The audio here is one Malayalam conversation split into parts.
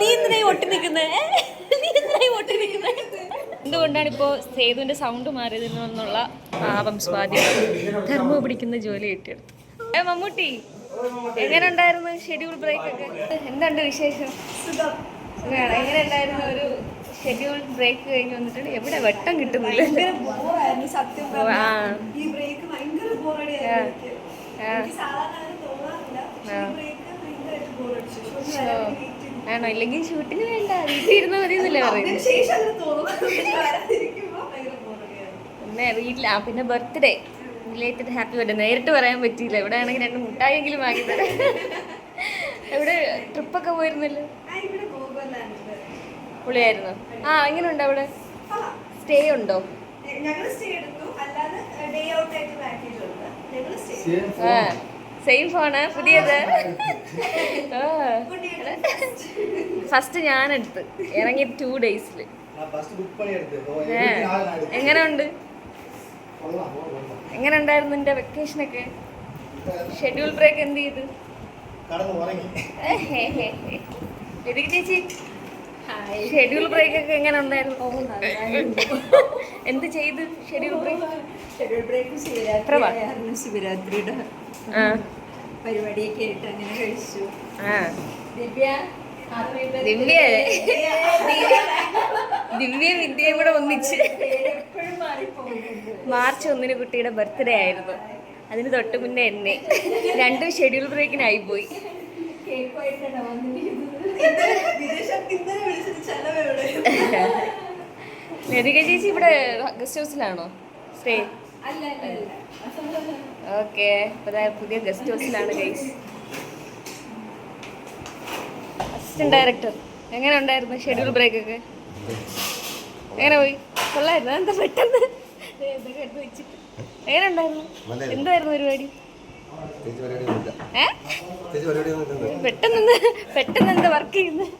നീ എന്തിനായി ഒട്ടി നിൽക്കുന്നേ നീ എന്തിനായി ഒട്ടി നിൽക്കുന്നേ എന്തുകൊണ്ടാണ് ഇപ്പോൾ സേതുവിന്റെ സൗണ്ട് മാറിയതിൽ നിന്നുള്ള പാപം സ്വാധീനം ധർമ്മ പിടിക്കുന്ന ജോലി കിട്ടിയെടുത്തു. ഏ മമ്മൂട്ടി എങ്ങനെ ഉണ്ടായിരുന്നു ഷെഡ്യൂൾ ബ്രേക്ക് ഒക്കെ? എന്തുണ്ട് വിശേഷം? എങ്ങനെയുണ്ടായിരുന്നു എങ്ങനെ ഉണ്ടായിരുന്നു ഒരു ഷെഡ്യൂൾ ബ്രേക്ക് കഴിഞ്ഞ് വന്നിട്ട്? എവിടെ വെട്ടം കിട്ടുന്നില്ല. സത്യം ഈ ബ്രേക്ക് ഭയങ്കര ബോറടിയായിരുന്നു എനിക്ക്. സാധാരണ അങ്ങനെ തോന്നാറില്ല. പക്ഷേ ഈ ബ്രേക്ക് ഭയങ്കരമായിട്ട് ബോറടിച്ചു. ആണോ? ഇല്ലെങ്കിൽ ഷൂട്ടിന് വേണ്ട. വീട്ടിൽ ഇരുന്ന് മതി എന്നല്ലേ പറയുന്നത്. തോന്നും പിന്നെ ബർത്ത്ഡേ റിലേറ്റഡ് ഹാപ്പി ബർത്ത്ഡേ നേരിട്ട് പറയാൻ പറ്റിയില്ല. എവിടെ ആണെങ്കിൽ രണ്ട് മുട്ടായെങ്കിലും വാങ്ങി തരാം. എവിടെ? ട്രിപ്പൊക്കെ പോയിരുന്നല്ലോ. ആ ഇവിടെ പുള്ളിയായിരുന്നു? ആ എങ്ങനെയുണ്ട് അവിടെ? സ്റ്റേ ഉണ്ടോ? ഞങ്ങൾ സ്റ്റേ എടുത്തു. അല്ലാതെ ഡേ ഔട്ട് ആയിട്ട് പാക്കേജ് ഉണ്ട്. ഞങ്ങൾ സ്റ്റേ ആ. സെയിം ഫോണ് പുതിയത്. ഫസ്റ്റ് ഞാൻ എടുത്ത് ഇറങ്ങി ടു ഡേയ്സിൽ എങ്ങനെയുണ്ട്? എങ്ങനെയുണ്ടായിരുന്നു എന്റെ വെക്കേഷൻ ഒക്കെ? ഷെഡ്യൂൾ ബ്രേക്ക് എന്ത് ചെയ്ത്? ചേച്ചി ഷെഡ്യൂൾ ബ്രേക്ക് ഒക്കെ എങ്ങനെ ഉണ്ടായിരുന്നു എന്ത് ചെയ്ത്? ഷെഡ്യൂൾ ബ്രേക്ക് ബ്രേക്ക് ശിവരാത്രി ശിവരാത്രിയുടെ. പരിപാടിയൊക്കെ ആയിട്ട് അങ്ങനെ കഴിച്ചു. ആ. ദിവ്യ ദിവ്യ. ദിവ്യ വിദ്യയും കൂടെ ഒന്നിച്ച്. മാർച്ച് ഒന്നിന് കുട്ടിയുടെ ബർത്ത്ഡേ ആയിരുന്നു. അതിന് തൊട്ട് മുന്നേ എന്നെ. രണ്ടും ഷെഡ്യൂൾ ബ്രേക്കിനായി പോയി. ലതിക ചേച്ചി ഇവിടെ ഗസ്റ്റ് ഹൗസിലാണോ സ്റ്റേ. ഓക്കെ. പുതിയ ഗസ്റ്റ് ഹൗസിലാണ് ഗൈസ് അസിസ്റ്റന്റ് ഡയറക്ടർ എങ്ങനെ ഉണ്ടായിരുന്നു ഷെഡ്യൂൾ ബ്രേക്ക് ഒക്കെ? എങ്ങനെ പോയി? കൊള്ളായിരുന്നു. എന്താ പെട്ടെന്ന്? എങ്ങനെ ഉണ്ടായിരുന്നു? എന്തായിരുന്നു പരിപാടി? പെട്ടെന്ന് പെട്ടെന്ന് എന്താ വർക്ക് ചെയ്യുന്നത്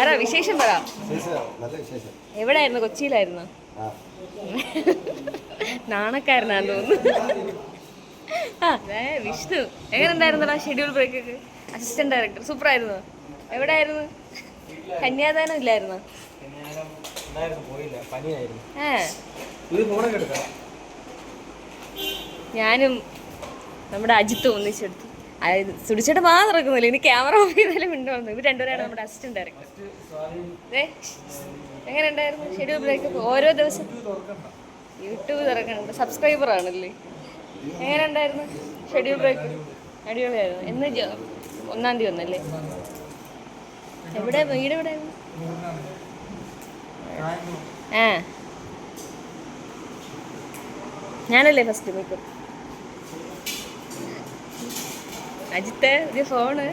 ആരാ? വിശേഷം പറ. എവിടെയായിരുന്നു? കൊച്ചിയിലായിരുന്നു? നാണക്കാരനാന്ന് തോന്നുന്നു. ആ വിഷ്ണു. എങ്ങനെ ഉണ്ടായിരുന്നടാ schedule break assistant director super ആയിരുന്നു എവിടെയായിരുന്നു കന്യാദാനം ഇല്ലായിരുന്നു? ഞാനും നമ്മുടെ അജിത്ത് ഒന്നിച്ചെടുത്തു സുടിച്ചിട്ട് മാത്രം ഇറക്കുന്നില്ല ഇനി ക്യാമറ ഓഫ് ചെയ്താലും മിണ്ടുന്നു ഇവർ രണ്ടുപേരാണ് നമ്മുടെ അസിസ്റ്റന്റ് ഡയറക്ടർ എങ്ങനെ ഉണ്ടായിരുന്നു ഷെഡ്യൂൾ ബ്രേക്ക് ഓരോ ദിവസം? യൂട്യൂബ് തുറക്കണുണ്ട് സബ്സ്ക്രൈബർ ആണല്ലേ. എങ്ങനെ ഉണ്ടായിരുന്നു ഷെഡ്യൂൾ ബ്രേക്ക് അടിപൊളിയായിരുന്നു എന്ന് ഒന്നാം തീയതി വന്നല്ലേ? എവിടെ? വീട് എവിടെയായിരുന്നു ആ. ഞാനല്ലേ ഫസ്റ്റ് മേക്കപ്പ് അജിത്തെ ഇത് ഫോണ് ദേ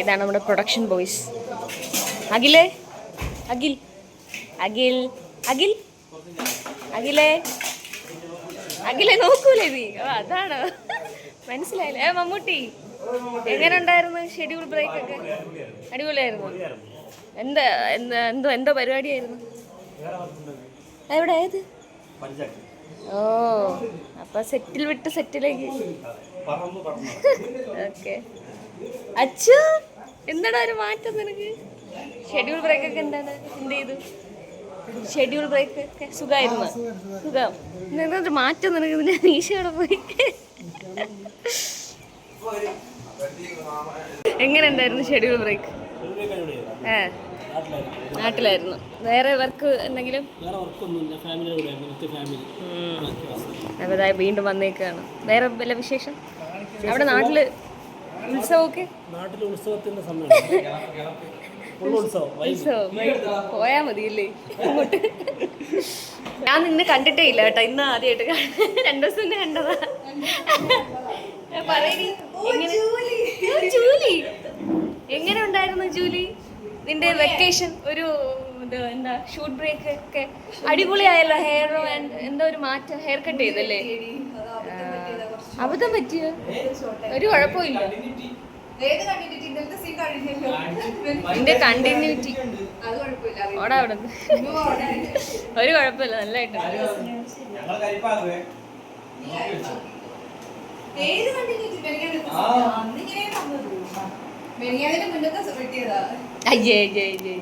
ഇതാണ് നമ്മുടെ പ്രൊഡക്ഷൻ ബോയ്സ് അഖിലേ അഖിൽ അഖിൽ അഖിൽ അഖിലേ അഖിലെ നോക്കൂലേ നീ? ഓ അതാണ്? മനസ്സിലായില്ലേ? ഏ മമ്മൂട്ടി എങ്ങനെ ഉണ്ടായിരുന്നു ഷെഡ്യൂൾ ബ്രേക്ക് ഒക്കെ? അടിപൊളിയായിരുന്നു. എന്താ എന്താ എന്തോ എന്തോ പരിപാടിയായിരുന്നു? എവിടെ ഏത്? ഓ അപ്പൊ സെറ്റിൽ വിട്ട് സെറ്റിലേക്ക് ഓക്കെ. അച്ഛ എന്താടാ ഒരു മാറ്റം നിനക്ക്? ഷെഡ്യൂൾ ബ്രേക്ക് ഒക്കെ എന്താണ്? എന്ത് ചെയ്തു? ഷെഡ്യൂൾ ബ്രേക്ക് ഒക്കെ സുഖമായിരുന്നു? സുഖം നിനക്കൊരു മാറ്റം നിനക്ക്? ഞാൻ മീശയോടെ പോയി? എങ്ങനെ ഉണ്ടായിരുന്നു ഷെഡ്യൂൾ ബ്രേക്ക് ഏ നാട്ടിലായിരുന്നു. വേറെ വർക്ക് എന്തെങ്കിലും? വേറെ വർക്കൊന്നുമില്ല ഫാമിലിയുടെ കൂടെ ആയിരുന്നു ഫാമിലി അപ്പോൾ വീണ്ടും വന്നേക്കാണ്. വേറെ വല്ല വിശേഷം? അവിടെ നാട്ടിൽ ഉത്സവമൊക്കെ നാട്ടിൽ ഉത്സവത്തിന്റെ സമയമാണ്. ഫുൾ ഉത്സവം വൈകി ഉത്സവം പോയാ മതിയല്ലേ? ഞാൻ നിന്നെ കണ്ടിട്ടേ ഇല്ല കേട്ടോ. ഇന്ന് ആദ്യമായിട്ട് രണ്ടു ദിവസം തന്നെ കണ്ടതാ. ജൂലി. എങ്ങനെ ഉണ്ടായിരുന്നു ജൂലി? നിന്റെ വെക്കേഷൻ ഒരു ഇത് എന്താ ഷൂട്ട് ബ്രേക്ക് ഒക്കെ അടിപൊളിയായല്ലോ ഹെയർ എന്താ ഒരു മാറ്റം ഹെയർ കട്ട് ചെയ്തല്ലേ? അബദ്ധം പറ്റിയോ? ഒരു കുഴപ്പമില്ല. എന്റെ കണ്ടിന്യൂറ്റി. ഓടാ അവിടെ. ഒരു കുഴപ്പമില്ല നല്ലതായിട്ട് അയ്യേ അയ്യേ അയ്യേ.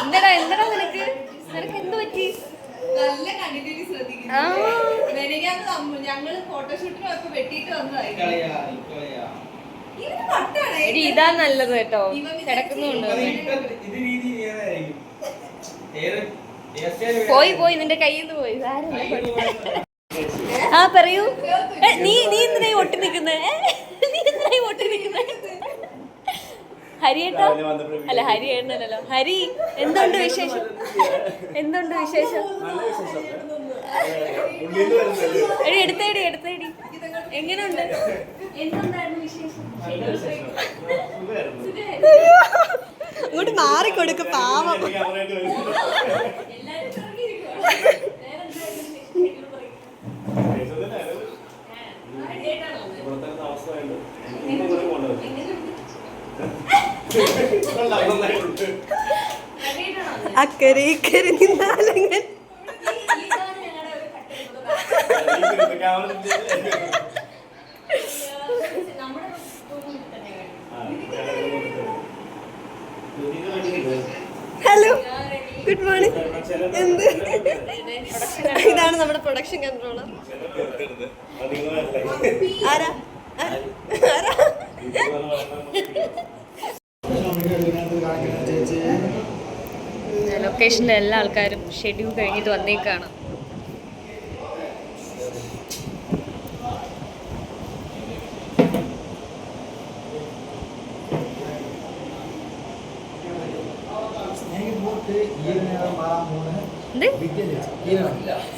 എന്താടാ എന്താടാ നിനക്ക്. നിനക്ക് എന്ത് പറ്റി? നല്ല കണ്ടിന്യൂറ്റി ശ്രദ്ധിക്കുന്നു. ഞങ്ങൾ ഫോട്ടോഷൂട്ടിന് ഒക്കെ വെട്ടിയിട്ട് വന്നതായി ഇത് നല്ലത് കേട്ടോ. കിടക്കുന്നുണ്ട്. പോയി പോയി. നിന്റെ കയ്യിൽ നിന്ന് പോയി. സാരമില്ല. ആ പറയൂ. നീ നീ എന്തിനായി ഒട്ടി നിൽക്കുന്നേ? നീ എന്തിനായി ഒട്ടി നിൽക്കുന്നേ? ഹരിയേട്ടാ? അല്ല ഹരി ഏട്ടനല്ലോ ഹരി എന്തുണ്ട് വിശേഷം? എന്തുണ്ട് വിശേഷം? എടി എടുത്തേടി എടുത്തേടി. എങ്ങനെയുണ്ട്? എന്തുണ്ടായിരുന്നു വിശേഷം? ഇങ്ങോട്ട് മാറിക്കൊടുക്ക് പാവം. അക്കരെ ഇക്കരെ നിന്നാലങ്ങനെ ഹലോ ഗുഡ് മോർണിംഗ് എന്ത്? ഇതാണ് നമ്മുടെ പ്രൊഡക്ഷൻ കൺട്രോളർ ആരാ? ആരാ? ലൊക്കേഷനിലെ എല്ലാ ആൾക്കാരും ഷെഡ്യൂൾ കഴിഞ്ഞിട്ട് വന്നേക്കാണ്.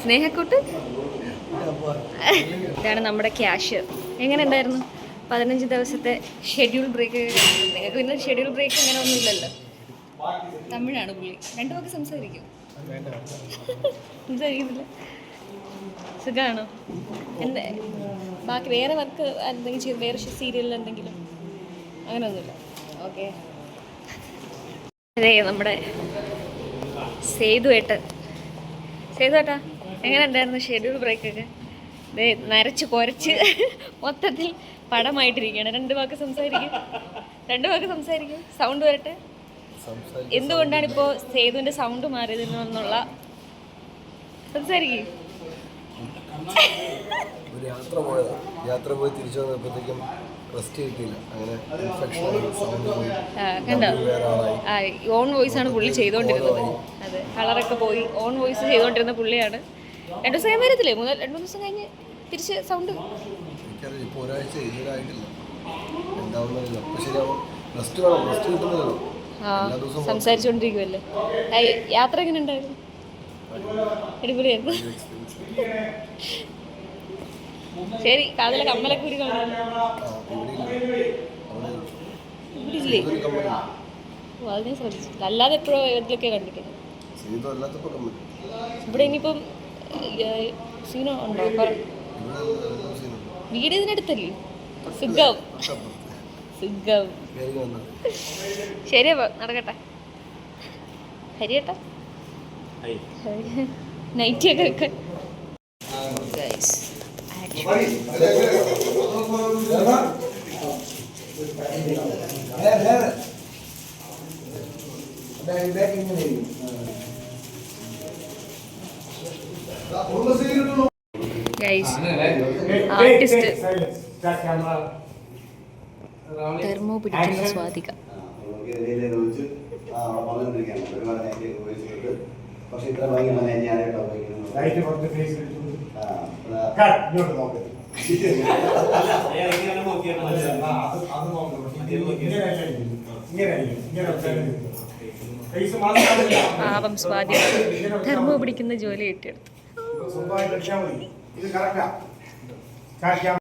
സ്നേഹക്കൂട്ട്? ഇതാണ് നമ്മുടെ ക്യാഷ് എങ്ങനെ ഉണ്ടായിരുന്നു? പതിനഞ്ച് ദിവസത്തെ ഷെഡ്യൂൾ ബ്രേക്ക് നിങ്ങൾക്ക് പിന്നെ ഷെഡ്യൂൾ ബ്രേക്ക് ഇങ്ങനെ ഒന്നും ഇല്ലല്ലോ തമിഴാണ് പുള്ളി. രണ്ടു വാക്ക് സംസാരിക്കും. സംസാരിക്കുന്നില്ല സുഖമാണോ എന്താ? ബാക്കി വേറെ വർക്ക് എന്തെങ്കിലും ചെയ്ത് വേറെ സീരിയലിൽ എന്തെങ്കിലും? അങ്ങനെയൊന്നുമില്ല ഓക്കെ. അതെ നമ്മുടെ സേതു സേതുവേട്ടാ എങ്ങനെ ഉണ്ടായിരുന്നു ഷെഡ്യൂൾ ബ്രേക്കൊക്കെ ദേ നരച്ച് കുരച്ച് മൊത്തത്തിൽ പടമായിട്ടിരിക്കുകയാണ്. രണ്ട് വാക്ക് സംസാരിക്കും. രണ്ട് വാക്ക് സംസാരിക്കും. സൗണ്ട് വരട്ടെ. എന്തുകൊണ്ടാണ് ഇപ്പോ സേതുവിന്റെ സൗണ്ട് മാറിയത് എന്നുള്ള സംസാരിക്കും. ഒരു യാത്ര പോയതാണ് യാത്ര പോയി തിരിച്ചു വന്നപ്പോഴത്തേക്കും റെസ്റ്റ് കിട്ടിയില്ല. അങ്ങനെ ഇൻഫെക്ഷൻ സൗണ്ട് പോയി. കണ്ടോ? ആ ഓൺ വോയിസ് ആണ് പുള്ളി ചെയ്തുകൊണ്ടിരുന്നത് അതെ കളറൊക്കെ പോയി. ഓൺ വോയിസ് ചെയ്തുകൊണ്ടിരുന്ന പുള്ളിയാണ്. രണ്ടു ദിവസം വരത്തില്ലേ മൂന്ന് രണ്ടു ദിവസം കഴിഞ്ഞ് തിരിച്ച് സൗണ്ട് എനിക്കറിയില്ല ഇപ്പോൾ ഒരാഴ്ച ഇതുവരായിട്ടില്ല എന്താവുന്നില്ല അപ്പോൾ ശരിയാവും. റെസ്റ്റ് വേണം. റെസ്റ്റ് കിട്ടുന്നില്ലല്ലോ സംസാരിച്ചുകൊണ്ടിരിക്കുമല്ലേ യാത്ര എങ്ങനെ ഉണ്ടായിരുന്നു? അടിപൊളിയായിരുന്നു. ശരി കാതിലെ കമ്മലൊക്കെ ഒരു കമ്പനി ഓ അത് ഞാൻ അല്ലാതെ എപ്പോഴും ഇതിലൊക്കെ കണ്ടിട്ടുണ്ട്. ഇവിടെ ഇനിയിപ്പം സീനോ ഉണ്ടോ? വീട് ഇതിനടുത്തല്ലേ? സുഖം. സുഖം. ശരി അപ്പൊ നടക്കട്ടെ. ഹരിയേട്ടാ? നൈറ്റി ഒക്കെ വെക്കാൻ guys, ആർട്ടിസ്റ്റ് തെർമോ പിടിക്കുന്ന സ്വാതിക പക്ഷെ ഇത്ര ഭംഗി ഞാനായിട്ട് ഉപയോഗിക്കുന്നത് പാപം സ്വാതിക തെർമോ പിടിക്കുന്ന ജോലി കിട്ടിയെടുത്തു.